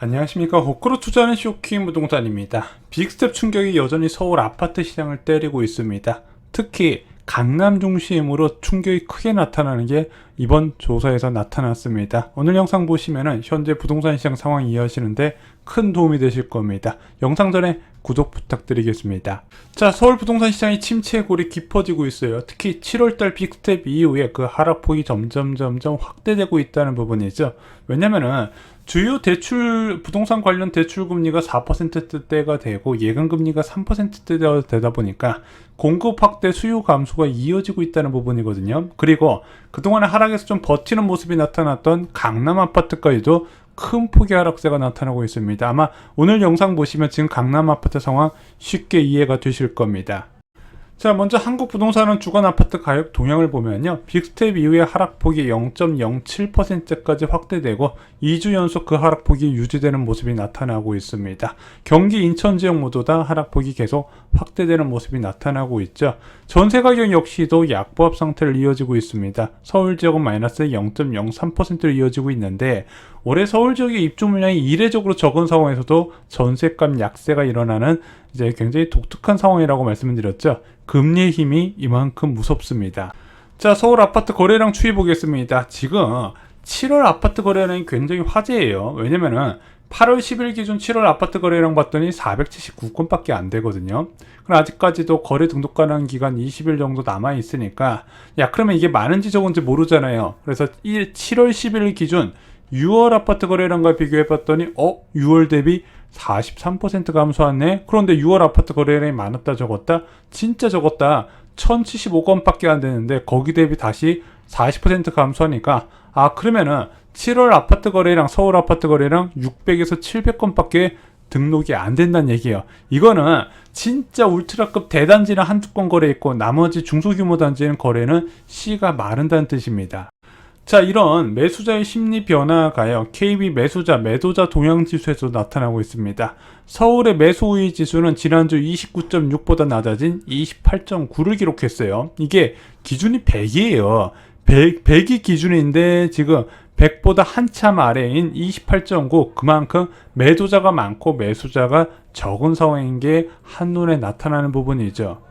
안녕하십니까 호크로 투자하는 쇼킹 부동산입니다. 빅스텝 충격이 여전히 서울 아파트 시장을 때리고 있습니다. 특히 강남 중심으로 충격이 크게 나타나는 게 이번 조사에서 나타났습니다. 오늘 영상 보시면은 현재 부동산 시장 상황 이해하시는데 큰 도움이 되실 겁니다. 영상 전에 구독 부탁드리겠습니다. 자, 서울 부동산 시장이 침체 골이 깊어지고 있어요. 특히 7월달 빅스텝 이후에 그 하락폭이 점점 점점 확대되고 있다는 부분이죠. 왜냐면은 주요 대출 부동산 관련 대출 금리가 4%대가 되고 예금 금리가 3%대가 되다 보니까 공급 확대 수요 감소가 이어지고 있다는 부분이거든요. 그리고 그동안에 하락에서 좀 버티는 모습이 나타났던 강남 아파트까지도 큰 폭의 하락세가 나타나고 있습니다. 아마 오늘 영상 보시면 지금 강남 아파트 상황 쉽게 이해가 되실 겁니다. 자, 먼저 한국 부동산은 주간 아파트 가격 동향을 보면요. 빅스텝 이후에 하락폭이 0.07%까지 확대되고 2주 연속 그 하락폭이 유지되는 모습이 나타나고 있습니다. 경기 인천 지역 모두 다 하락폭이 계속 확대되는 모습이 나타나고 있죠. 전세 가격 역시도 약보합 상태를 이어지고 있습니다. 서울 지역은 마이너스 0.03%로 이어지고 있는데 올해 서울 지역의 입주 물량이 이례적으로 적은 상황에서도 전세값 약세가 일어나는 이제 굉장히 독특한 상황이라고 말씀을 드렸죠. 금리의 힘이 이만큼 무섭습니다. 자, 서울 아파트 거래량 추이 보겠습니다. 지금 7월 아파트 거래량이 굉장히 화제예요. 왜냐면은 8월 10일 기준 7월 아파트 거래량 봤더니 479건밖에 안 되거든요. 그럼 아직까지도 거래 등록 가능 기간 20일 정도 남아 있으니까 야 그러면 이게 많은지 적은지 모르잖아요. 그래서 1, 7월 10일 기준 6월 아파트 거래량과 비교해 봤더니 어 6월 대비 43% 감소했네. 그런데 6월 아파트 거래량이 많았다 적었다? 진짜 적었다. 1075건밖에 안 되는데 거기 대비 다시 40% 감소하니까 아 그러면은 7월 아파트 거래량 서울 아파트 거래량 600에서 700건밖에 등록이 안 된다는 얘기예요. 이거는 진짜 울트라급 대단지는 한두 건 거래 있고 나머지 중소규모 단지는 거래는 씨가 마른다는 뜻입니다. 자, 이런 매수자의 심리 변화가요. KB 매수자, 매도자 동향 지수에서 나타나고 있습니다. 서울의 매수 우위 지수는 지난주 29.6보다 낮아진 28.9를 기록했어요. 이게 기준이 100이에요. 100, 100이 기준인데 지금 100보다 한참 아래인 28.9 그만큼 매도자가 많고 매수자가 적은 상황인 게 한눈에 나타나는 부분이죠.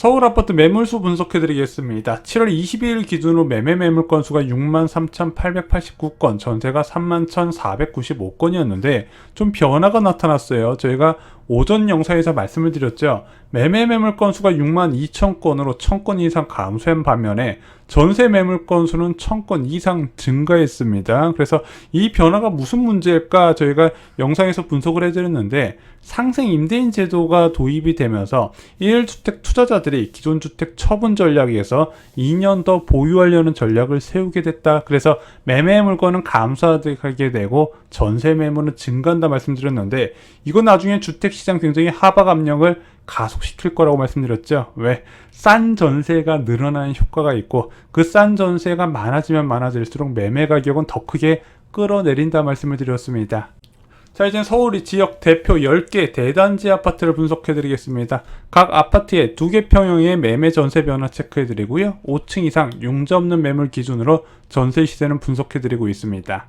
서울 아파트 매물수 분석해 드리겠습니다. 7월 22일 기준으로 매매 매물 건수가 63,889건, 전세가 31,495건이었는데 좀 변화가 나타났어요. 저희가 오전 영상에서 말씀을 드렸죠. 매매 매물 건수가 6만 2천 건으로 1000건 이상 감소한 반면에 전세 매물 건수는 1000건 이상 증가했습니다. 그래서 이 변화가 무슨 문제일까 저희가 영상에서 분석을 해드렸는데 상생 임대인 제도가 도입이 되면서 1주택 투자자들이 기존 주택 처분 전략에서 2년 더 보유하려는 전략을 세우게 됐다. 그래서 매매 물건은 감소하게 되고 전세 매물은 증가한다 말씀드렸는데 이건 나중에 주택 시장 굉장히 하박 압력을 가속시킬 거라고 말씀드렸죠. 왜? 싼 전세가 늘어나는 효과가 있고 그 싼 전세가 많아지면 많아질수록 매매 가격은 더 크게 끌어내린다 말씀을 드렸습니다. 자, 이제 서울 지역 대표 10개 대단지 아파트를 분석해 드리겠습니다. 각 아파트의 두개 평형의 매매 전세 변화 체크해 드리고요. 5층 이상 융자 없는 매물 기준으로 전세 시세는 분석해 드리고 있습니다.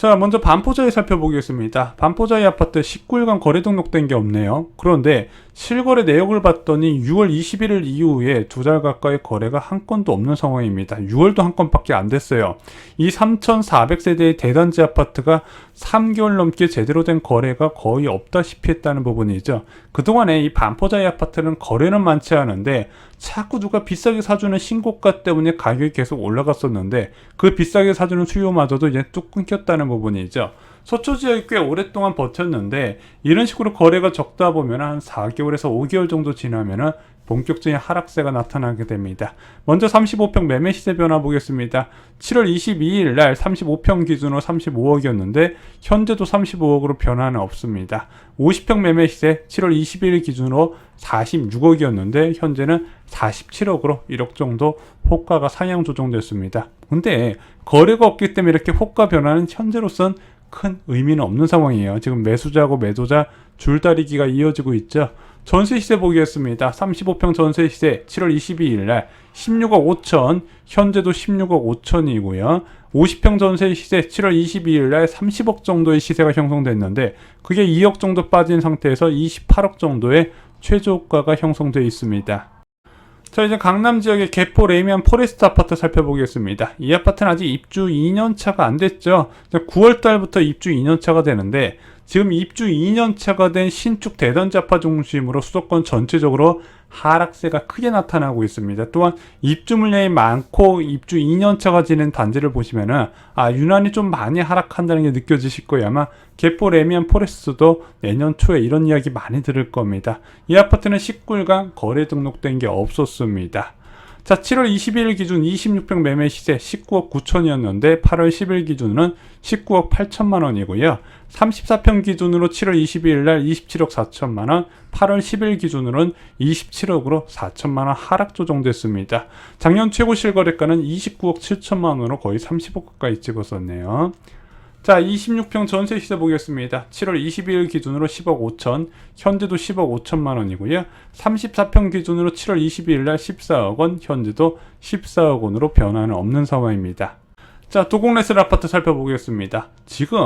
자, 먼저 반포자에 살펴보겠습니다. 반포자의 아파트 19일간 거래 등록된 게 없네요. 그런데 실거래 내역을 봤더니 6월 21일 이후에 두 달 가까이 거래가 한 건도 없는 상황입니다. 6월도 한 건밖에 안 됐어요. 이 3,400세대의 대단지 아파트가 3개월 넘게 제대로 된 거래가 거의 없다시피 했다는 부분이죠. 그동안에 이 반포자의 아파트는 거래는 많지 않은데 자꾸 누가 비싸게 사주는 신고가 때문에 가격이 계속 올라갔었는데 그 비싸게 사주는 수요마저도 이제 뚝 끊겼다는 부분이죠. 서초 지역이 꽤 오랫동안 버텼는데 이런 식으로 거래가 적다 보면 한 4개월에서 5개월 정도 지나면은 본격적인 하락세가 나타나게 됩니다. 먼저 35평 매매 시세 변화 보겠습니다. 7월 22일 날 35평 기준으로 35억이었는데 현재도 35억으로 변화는 없습니다. 50평 매매 시세 7월 21일 기준으로 46억이었는데 현재는 47억으로 1억 정도 호가가 상향 조정됐습니다. 근데 거래가 없기 때문에 이렇게 호가 변화는 현재로선 큰 의미는 없는 상황이에요. 지금 매수자하고 매도자 줄다리기가 이어지고 있죠. 전세 시세 보겠습니다. 35평 전세 시세 7월 22일 날 16억 5천, 현재도 16억 5천이고요. 50평 전세 시세 7월 22일 날 30억 정도의 시세가 형성됐는데 그게 2억 정도 빠진 상태에서 28억 정도의 최저가가 형성되어 있습니다. 자 이제 강남 지역의 개포 레이미안 포레스트 아파트 살펴보겠습니다. 이 아파트는 아직 입주 2년 차가 안 됐죠. 9월 달부터 입주 2년 차가 되는데 지금 입주 2년 차가 된 신축 아파트 중심으로 수도권 전체적으로 하락세가 크게 나타나고 있습니다. 또한 입주 물량이 많고 입주 2년 차가 지낸 단지를 보시면은 아 유난히 좀 많이 하락한다는 게 느껴지실 거예요. 아마 개포 레미안 포레스트도 내년 초에 이런 이야기 많이 들을 겁니다. 이 아파트는 19일간 거래 등록된 게 없었습니다. 자, 7월 22일 기준 26평 매매 시세 19억 9천이었는데 8월 10일 기준은 19억 8천만 원이고요. 34평 기준으로 7월 22일 날 27억 4천만 원, 8월 10일 기준으로는 27억으로 4천만 원 하락 조정됐습니다. 작년 최고 실거래가는 29억 7천만 원으로 거의 30억 가까이 찍었었네요. 자, 26평 전세 시세 보겠습니다. 7월 22일 기준으로 10억 5천, 현재도 10억 5천만 원이고요. 34평 기준으로 7월 22일 날 14억 원, 현재도 14억 원으로 변화는 없는 상황입니다. 자, 도곡레슬 아파트 살펴보겠습니다. 지금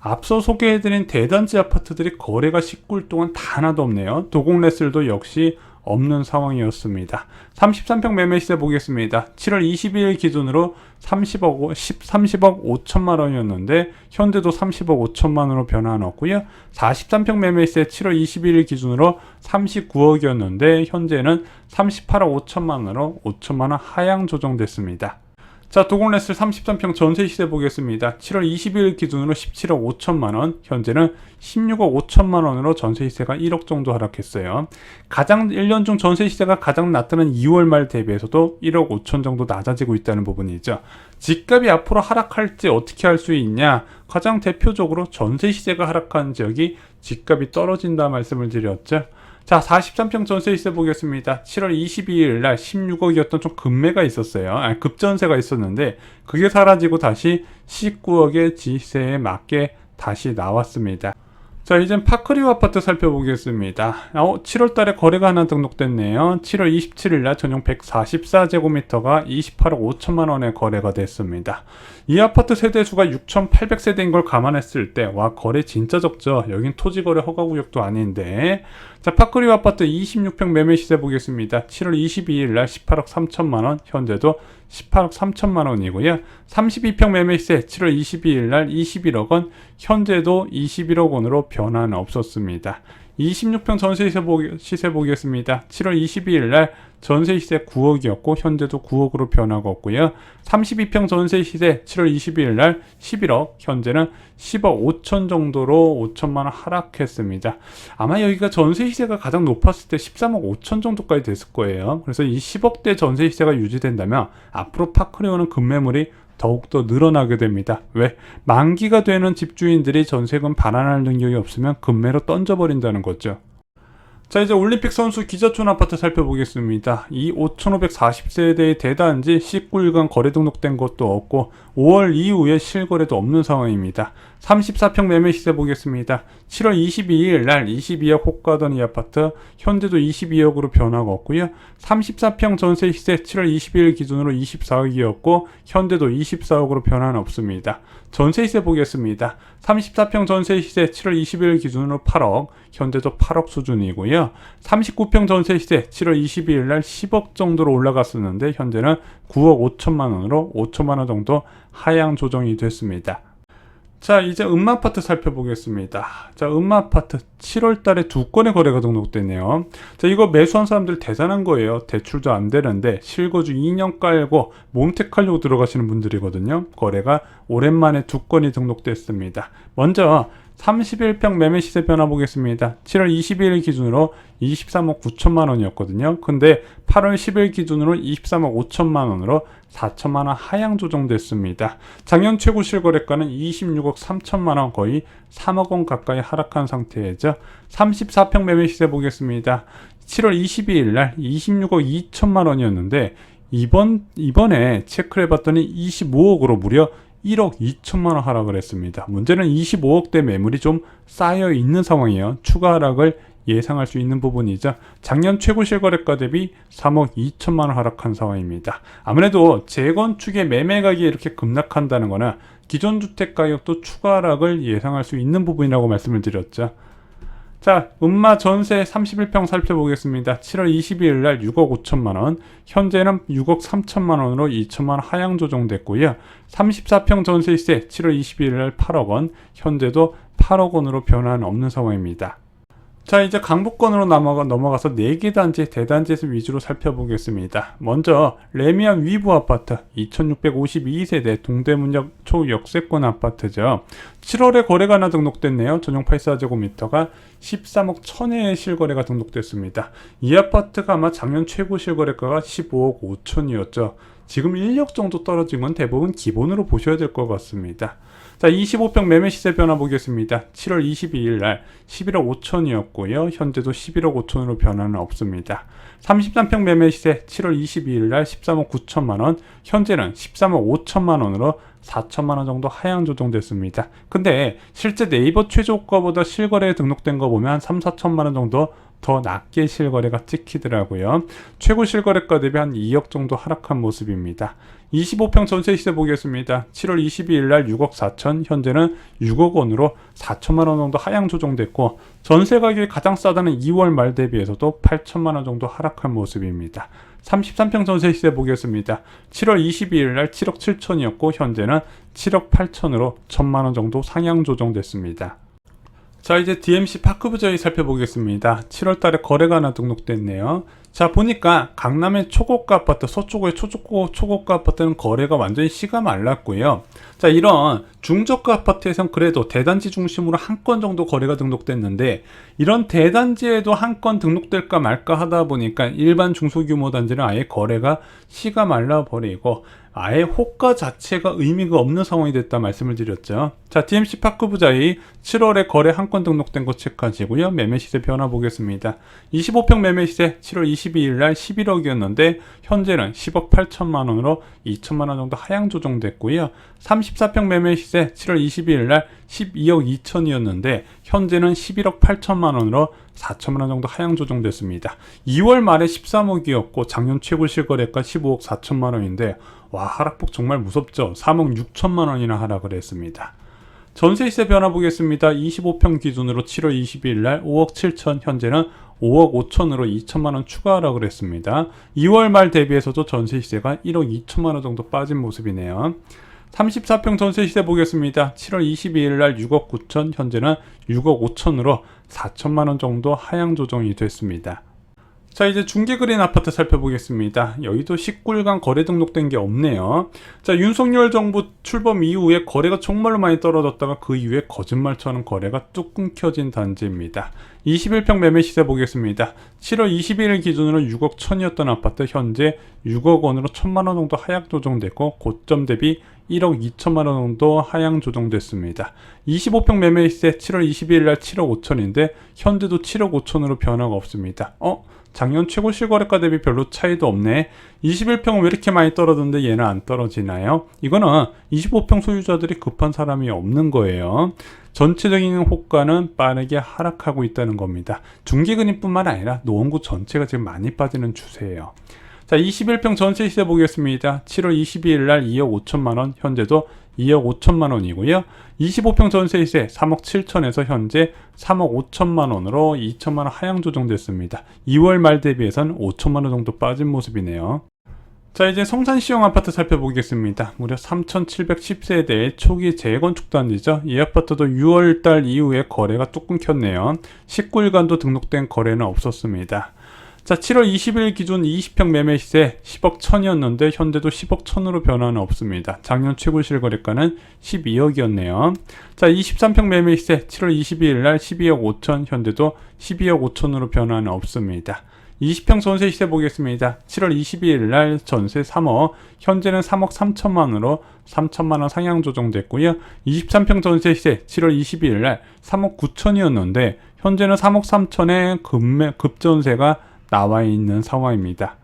앞서 소개해드린 대단지 아파트들이 거래가 19일 동안 다 하나도 없네요. 도곡레슬도 역시 없는 상황이었습니다. 33평 매매 시세 보겠습니다. 7월 22일 기준으로 30억, 10, 30억 5천만 원이었는데 현재도 30억 5천만 원으로 변화는 없고요. 43평 매매 시세 7월 21일 기준으로 39억이었는데 현재는 38억 5천만 원으로 5천만 원 하향 조정됐습니다. 자, 도공레슬 33평 전세 시세 보겠습니다. 7월 20일 기준으로 17억 5천만 원, 현재는 16억 5천만 원으로 전세 시세가 1억 정도 하락했어요. 가장 1년 중 전세 시세가 가장 낮다는 2월 말 대비해서도 1억 5천 정도 낮아지고 있다는 부분이죠. 집값이 앞으로 하락할지 어떻게 할 수 있냐? 가장 대표적으로 전세 시세가 하락한 지역이 집값이 떨어진다 말씀을 드렸죠. 자, 43평 전세 시세 보겠습니다. 7월 22일 날 16억이었던 좀 급매가 있었어요. 아니, 급전세가 있었는데 그게 사라지고 다시 19억의 지세에 맞게 다시 나왔습니다. 자, 이젠 파크리오 아파트 살펴보겠습니다. 어, 7월 달에 거래가 하나 등록됐네요. 7월 27일 날 전용 144제곱미터가 28억 5천만 원에 거래가 됐습니다. 이 아파트 세대수가 6,800세대인 걸 감안했을 때, 와, 거래 진짜 적죠. 여긴 토지거래 허가구역도 아닌데. 자, 파크리오 아파트 26평 매매 시세 보겠습니다. 7월 22일 날 18억 3천만 원, 현재도 18억 3천만 원이고요. 32평 매매 시세 7월 22일 날 21억 원, 현재도 21억 원으로 변화는 없었습니다. 26평 전세 시세, 보기, 보겠습니다. 7월 22일 날 전세 시세 9억이었고 현재도 9억으로 변화가 없고요. 32평 전세 시세 7월 22일 날 11억, 현재는 10억 5천 정도로 5천만 원 하락했습니다. 아마 여기가 전세 시세가 가장 높았을 때 13억 5천 정도까지 됐을 거예요. 그래서 이 10억대 전세 시세가 유지된다면 앞으로 파크레오는 급매물이 더욱더 늘어나게 됩니다. 왜? 만기가 되는 집주인들이 전세금 반환할 능력이 없으면 급매로 던져버린다는 거죠. 자 이제 올림픽 선수 기자촌 아파트 살펴보겠습니다. 이 5540세대의 대단지 19일간 거래 등록된 것도 없고 5월 이후에 실거래도 없는 상황입니다. 34평 매매 시세 보겠습니다. 7월 22일 날 22억 호가던 이 아파트 현재도 22억으로 변화가 없고요. 34평 전세 시세 7월 22일 기준으로 24억이었고 현재도 24억으로 변화는 없습니다. 전세 시세 보겠습니다. 34평 전세 시세 7월 20일 기준으로 8억, 현재도 8억 수준이고요. 39평 전세 시세 7월 22일 날 10억 정도로 올라갔었는데 현재는 9억 5천만 원으로 5천만 원 정도 하향 조정이 됐습니다. 자, 이제 음마아파트 살펴보겠습니다. 자, 음마아파트 7월 달에 두 건의 거래가 등록됐네요. 자, 이거 매수한 사람들 대단한 거예요. 대출도 안 되는데 실거주 2년 깔고 몸택하려고 들어가시는 분들이거든요. 거래가 오랜만에 두 건이 등록됐습니다. 먼저 31평 매매 시세 변화 보겠습니다. 7월 22일 기준으로 23억 9천만 원이었거든요. 근데 8월 10일 기준으로 23억 5천만 원으로 4천만 원 하향 조정됐습니다. 작년 최고 실거래가는 26억 3천만 원 거의 3억 원 가까이 하락한 상태죠. 34평 매매 시세 보겠습니다. 7월 22일 날 26억 2천만 원이었는데 이번 이번에 체크를 해봤더니 25억으로 무려 1억 2천만 원 하락을 했습니다. 문제는 25억대 매물이 좀 쌓여 있는 상황이에요. 추가 하락을 예상할 수 있는 부분이죠. 작년 최고 실거래가 대비 3억 2천만 원 하락한 상황입니다. 아무래도 재건축의 매매 가격이 이렇게 급락한다는 거는 기존 주택 가격도 추가 하락을 예상할 수 있는 부분이라고 말씀을 드렸죠. 자, 음마 전세 31평 살펴보겠습니다. 7월 22일 날 6억 5천만 원, 현재는 6억 3천만 원으로 2천만 원 하향 조정됐고요. 34평 전세 시세 7월 22일 날 8억 원, 현재도 8억 원으로 변화는 없는 상황입니다. 자, 이제 강북권으로 넘어가, 넘어가서 4개 단지, 대단지에서 위주로 살펴보겠습니다. 먼저, 레미안 위브 아파트, 2652세대 동대문역 초역세권 아파트죠. 7월에 거래가 하나 등록됐네요. 전용 84제곱미터가 13억 1000회의 실거래가 등록됐습니다. 이 아파트가 아마 작년 최고 실거래가가 15억 5천이었죠. 지금 1억 정도 떨어진 건 대부분 기본으로 보셔야 될 것 같습니다. 자, 25평 매매 시세 변화 보겠습니다. 7월 22일 날 11억 5천이었고요. 현재도 11억 5천으로 변화는 없습니다. 33평 매매 시세 7월 22일 날 13억 9천만 원, 현재는 13억 5천만 원으로 4천만 원 정도 하향 조정됐습니다. 근데 실제 네이버 최저가보다 실거래에 등록된 거 보면 한 3, 4천만 원 정도 더 낮게 실거래가 찍히더라고요. 최고 실거래가 대비 한 2억 정도 하락한 모습입니다. 25평 전세 시세 보겠습니다. 7월 22일 날 6억 4천, 현재는 6억 원으로 4천만 원 정도 하향 조정됐고 전세 가격이 가장 싸다는 2월 말 대비해서도 8천만 원 정도 하락한 모습입니다. 33평 전세 시세 보겠습니다. 7월 22일 날 7억 7천이었고 현재는 7억 8천으로 1천만 원 정도 상향 조정됐습니다. 자 이제 DMC 파크부저희 살펴보겠습니다. 7월 달에 거래가 하나 등록됐네요. 자 보니까 강남의 초고가 아파트, 서초구의 초고가, 초고가 아파트는 거래가 완전히 씨가 말랐고요. 자 이런 중저가 아파트에선 그래도 대단지 중심으로 한 건 정도 거래가 등록됐는데 이런 대단지에도 한 건 등록될까 말까 하다 보니까 일반 중소규모 단지는 아예 거래가 씨가 말라버리고 아예 호가 자체가 의미가 없는 상황이 됐다 말씀을 드렸죠. 자, DMC 파크 부자의 7월에 거래 한 건 등록된 거 체크하시고요. 매매 시세 변화 보겠습니다. 25평 매매 시세 7월 22일 날 11억이었는데 현재는 10억 8천만 원으로 2천만 원 정도 하향 조정됐고요. 34평 매매 시세 7월 22일 날 12억 2천이었는데 현재는 11억 8천만 원으로 4천만 원 정도 하향 조정됐습니다. 2월 말에 13억이었고 작년 최고 실거래가 15억 4천만 원인데 와 하락폭 정말 무섭죠. 3억 6천만 원이나 하락을 했습니다. 전세시세 변화 보겠습니다. 25평 기준으로 7월 22일 날 5억 7천, 현재는 5억 5천으로 2천만 원 추가 하락을 했습니다. 2월 말 대비해서도 전세시세가 1억 2천만 원 정도 빠진 모습이네요. 34평 전세 시세 보겠습니다. 7월 22일 날 6억 9천, 현재는 6억 5천으로 4천만 원 정도 하향 조정이 됐습니다. 자 이제 중개그린 아파트 살펴보겠습니다. 여의도 19일간 거래 등록된 게 없네요. 자 윤석열 정부 출범 이후에 거래가 정말로 많이 떨어졌다가 그 이후에 거짓말처럼 거래가 뚝 끊겨진 단지입니다. 21평 매매 시세 보겠습니다. 7월 21일 기준으로 6억 1천이었던 아파트 현재 6억 원으로 1천만 원 정도 하향 조정됐고 고점 대비 1억 2천만 원 정도 하향 조정됐습니다. 25평 매매 시세 7월 22일 날 7억 5천인데 현재도 7억 5천으로 변화가 없습니다. 어? 작년 최고 실거래가 대비 별로 차이도 없네. 21평은 왜 이렇게 많이 떨어졌는데 얘는 안 떨어지나요? 이거는 25평 소유자들이 급한 사람이 없는 거예요. 전체적인 호가는 빠르게 하락하고 있다는 겁니다. 중개근임뿐만 아니라 노원구 전체가 지금 많이 빠지는 추세예요. 자, 21평 전세 시세 보겠습니다. 7월 22일 날 2억 5천만 원, 현재도 2억 5천만 원이고요. 25평 전세 시세 3억 7천에서 현재 3억 5천만 원으로 2천만 원 하향 조정됐습니다. 2월 말 대비해선 5천만 원 정도 빠진 모습이네요. 자 이제 성산 시형 아파트 살펴보겠습니다. 무려 3,710세대의 초기 재건축 단지죠. 이 아파트도 6월달 이후에 거래가 뚝 끊겼네요. 19일간도 등록된 거래는 없었습니다. 자, 7월 20일 기준 20평 매매 시세 10억 1000이었는데 현재도 10억 1000으로 변화는 없습니다. 작년 최고 실거래가는 12억이었네요. 자, 23평 매매 시세 7월 22일 날 12억 5천, 현재도 12억 5천으로 변화는 없습니다. 20평 전세 시세 보겠습니다. 7월 22일 날 전세 3억, 현재는 3억 3천만으로 3천만 원 상향 조정됐고요. 23평 전세 시세 7월 22일 날 3억 9천이었는데 현재는 3억 3천의 급매, 급전세가 나와 있는 상황입니다.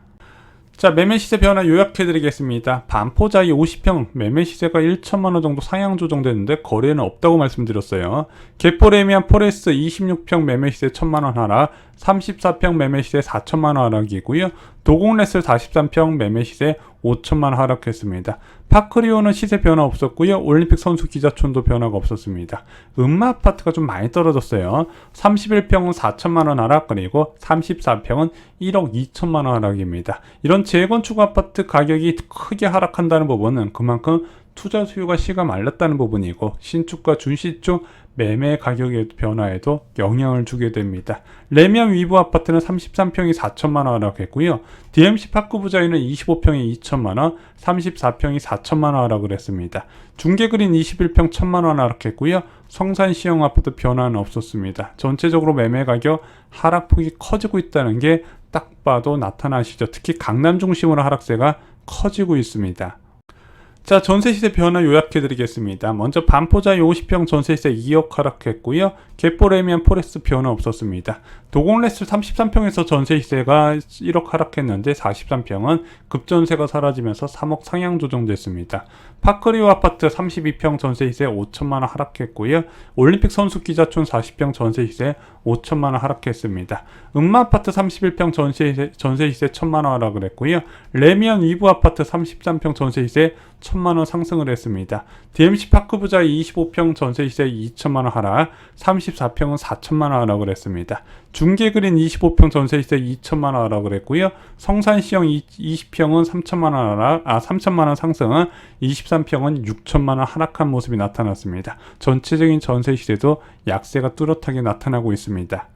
자, 매매 시세 변화 요약해 드리겠습니다. 반포자이 50평 매매 시세가 1천만 원 정도 상향 조정됐는데 거래는 없다고 말씀드렸어요. 개포레미안 포레스 26평 매매 시세 1천만 원 하락, 34평 매매 시세 4천만 원 하락이고요. 도공레스 43평 매매 시세 5천만 원 하락했습니다. 파크리오는 시세 변화 없었고요. 올림픽 선수 기자촌도 변화가 없었습니다. 음마 아파트가 좀 많이 떨어졌어요. 31평은 4천만 원 하락 그리고 34평은 1억 2천만 원 하락입니다. 이런 재건축 아파트 가격이 크게 하락한다는 부분은 그만큼 투자 수요가 씨가 말랐다는 부분이고 신축과 준시축 매매 가격의 변화에도 영향을 주게 됩니다. 레미안 위브 아파트는 33평이 4천만 원 하락했고요. DMC 파크 부자이는 25평이 2천만 원, 34평이 4천만 원 하락을 했습니다. 중계그린 21평 1천만 원 하락했고요. 성산 시형 아파트 변화는 없었습니다. 전체적으로 매매 가격 하락폭이 커지고 있다는 게 딱 봐도 나타나시죠. 특히 강남 중심으로 하락세가 커지고 있습니다. 자, 전세시세 변화 요약해드리겠습니다. 먼저 반포자이 50평 전세시세 2억 하락했고요. 개포레미안 포레스 변화 없었습니다. 도공레스 33평에서 전세시세가 1억 하락했는데 43평은 급전세가 사라지면서 3억 상향 조정됐습니다. 파크리오 아파트 32평 전세시세 5천만 원 하락했고요. 올림픽 선수 기자촌 40평 전세시세 5천만 원 하락했습니다. 음마 아파트 31평 전세시세, 전세시세 1천만 원 하락을 했고요. 레미안 위브 아파트 33평 전세시세 1 천만 원 상승을 했습니다. DMC 파크 부자 25평 전세 시세 2천만 원 하락, 34평은 4천만 원 하락을 했습니다. 중계그린 25평 전세 시세 2천만 원 하락을 했고요. 성산시형 20평은 3천만 원 하락, 아 3천만 원 상승은 23평은 6천만 원 하락한 모습이 나타났습니다. 전체적인 전세 시세도 약세가 뚜렷하게 나타나고 있습니다.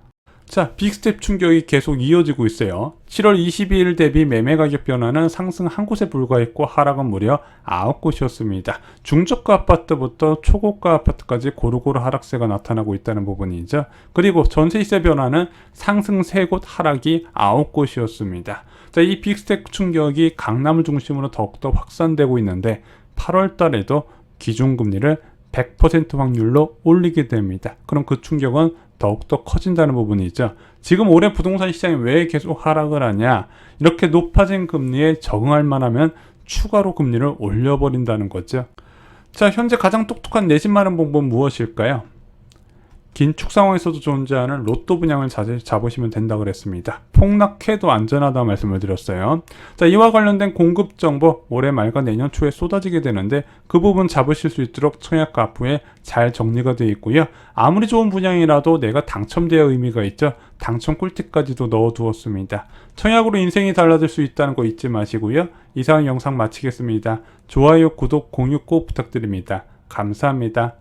자, 빅스텝 충격이 계속 이어지고 있어요. 7월 22일 대비 매매 가격 변화는 상승 한 곳에 불과했고 하락은 무려 9곳이었습니다. 중저가 아파트부터 초고가 아파트까지 고루고루 하락세가 나타나고 있다는 부분이죠. 그리고 전세시세 변화는 상승 3곳 하락이 9곳이었습니다. 자, 이 빅스텝 충격이 강남을 중심으로 더욱더 확산되고 있는데 8월 달에도 기준금리를 100% 확률로 올리게 됩니다. 그럼 그 충격은 더욱더 커진다는 부분이죠. 지금 올해 부동산 시장이 왜 계속 하락을 하냐? 이렇게 높아진 금리에 적응할 만하면 추가로 금리를 올려버린다는 거죠. 자, 현재 가장 똑똑한 내집 마련 방법은 무엇일까요? 긴축 상황에서도 존재하는 로또 분양을 자제, 잡으시면 된다 그랬습니다. 폭락해도 안전하다 말씀을 드렸어요. 자, 이와 관련된 공급 정보 올해 말과 내년 초에 쏟아지게 되는데 그 부분 잡으실 수 있도록 청약가 앞부에 잘 정리가 되어 있고요. 아무리 좋은 분양이라도 내가 당첨되어 의미가 있죠. 당첨 꿀팁까지도 넣어 두었습니다. 청약으로 인생이 달라질 수 있다는 거 잊지 마시고요. 이상 영상 마치겠습니다. 좋아요, 구독, 공유 꼭 부탁드립니다. 감사합니다.